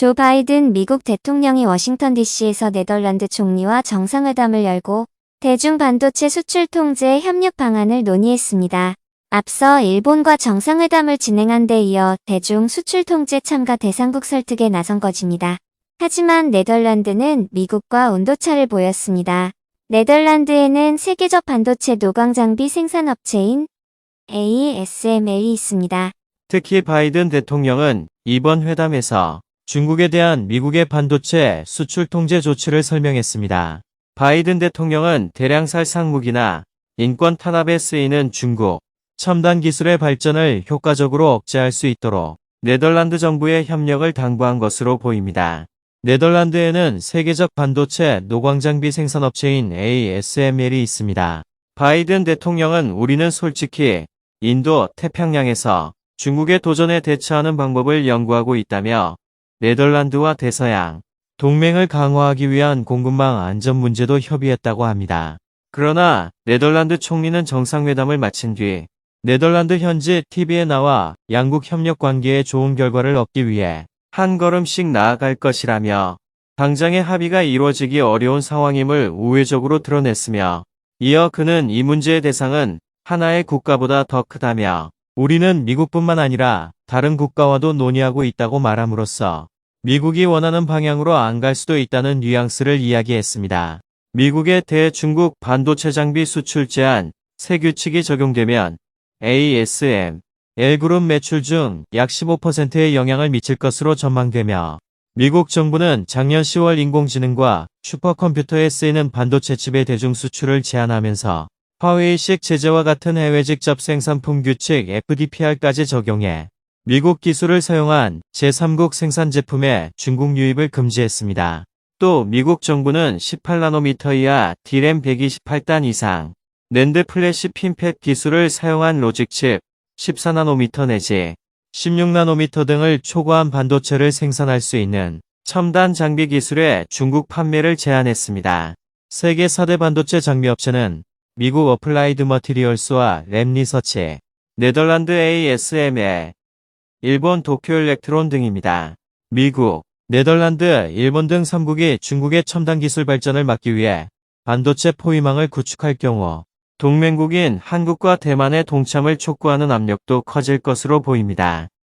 조 바이든 미국 대통령이 워싱턴 DC에서 네덜란드 총리와 정상회담을 열고 대중 반도체 수출 통제 협력 방안을 논의했습니다. 앞서 일본과 정상회담을 진행한 데 이어 대중 수출 통제 참가 대상국 설득에 나선 것입니다. 하지만 네덜란드는 미국과 온도차를 보였습니다. 네덜란드에는 세계적 반도체 노광 장비 생산 업체인 ASML이 있습니다. 특히 바이든 대통령은 이번 회담에서 중국에 대한 미국의 반도체 수출 통제 조치를 설명했습니다. 바이든 대통령은 대량 살 상 무기나 인권 탄압에 쓰이는 중국 첨단 기술의 발전을 효과적으로 억제할 수 있도록 네덜란드 정부의 협력을 당부한 것으로 보입니다. 네덜란드에는 세계적 반도체 노광장비 생산업체인 ASML이 있습니다. 바이든 대통령은 우리는 솔직히 인도 태평양에서 중국의 도전에 대처하는 방법을 연구하고 있다며 네덜란드와 대서양 동맹을 강화하기 위한 공급망 안전 문제도 협의했다고 합니다. 그러나 네덜란드 총리는 정상회담을 마친 뒤 네덜란드 현지 TV에 나와 양국 협력 관계에 좋은 결과를 얻기 위해 한 걸음씩 나아갈 것이라며 당장의 합의가 이루어지기 어려운 상황임을 우회적으로 드러냈으며 이어 그는 이 문제의 대상은 하나의 국가보다 더 크다며 우리는 미국뿐만 아니라 다른 국가와도 논의하고 있다고 말함으로써 미국이 원하는 방향으로 안 갈 수도 있다는 뉘앙스를 이야기했습니다. 미국의 대중국 반도체 장비 수출 제한 새 규칙이 적용되면 ASM, L그룹 매출 중 약 15%의 영향을 미칠 것으로 전망되며 미국 정부는 작년 10월 인공지능과 슈퍼컴퓨터에 쓰이는 반도체 칩의 대중 수출을 제한하면서 화웨이식 제재와 같은 해외 직접 생산품 규칙 FDPR까지 적용해 미국 기술을 사용한 제3국 생산 제품의 중국 유입을 금지했습니다. 또 미국 정부는 18나노미터 이하 D램 128단 이상 낸드 플래시 핀팻 기술을 사용한 로직칩 14나노미터 내지 16나노미터 등을 초과한 반도체를 생산할 수 있는 첨단 장비 기술의 중국 판매를 제한했습니다. 세계 4대 반도체 장비 업체는 미국 어플라이드 머티리얼스와 랩리서치, 네덜란드 ASML, 일본 도쿄 일렉트론 등입니다. 미국, 네덜란드, 일본 등 3국이 중국의 첨단 기술 발전을 막기 위해 반도체 포위망을 구축할 경우 동맹국인 한국과 대만의 동참을 촉구하는 압력도 커질 것으로 보입니다.